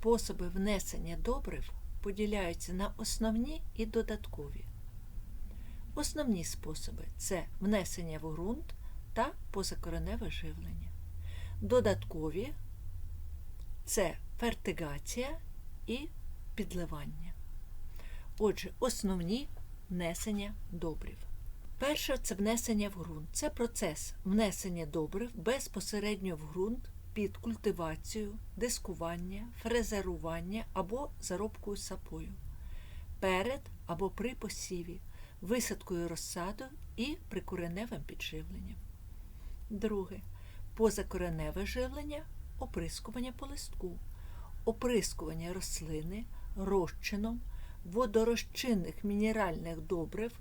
Способи внесення добрив поділяються на основні і додаткові. Основні способи це внесення в ґрунт та позакореневе живлення. Додаткові це фертигація і підливання. Отже, основні внесення добрив. Перше це внесення в ґрунт. Це процес внесення добрив безпосередньо в ґрунт під культивацію, дискування, фрезерування або заробкою сапою, перед або при посіві, висадкою розсаду і прикореневим підживленням. Друге позакореневе живлення, оприскування по листку, оприскування рослини розчином водорозчинних мінеральних добрив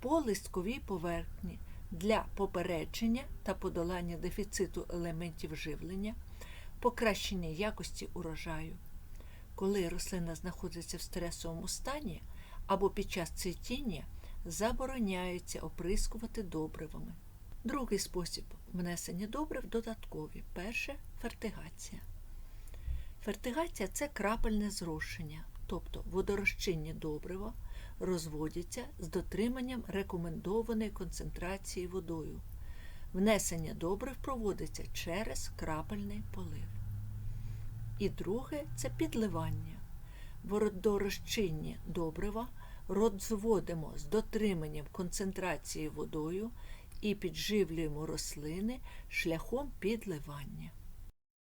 по листковій поверхні для попередження та подолання дефіциту елементів живлення, покращення якості урожаю. Коли рослина знаходиться в стресовому стані або під час цвітіння, забороняється оприскувати добривами. Другий спосіб внесення добрив додаткові. Перше фертигація. Фертигація це крапельне зрошення, тобто водорозчинні добрива розводяться з дотриманням рекомендованої концентрації водою. Внесення добрив проводиться через крапельний полив. І друге це підливання. Водорозчинні добрива розводимо з дотриманням концентрації водою і підживлюємо рослини шляхом підливання.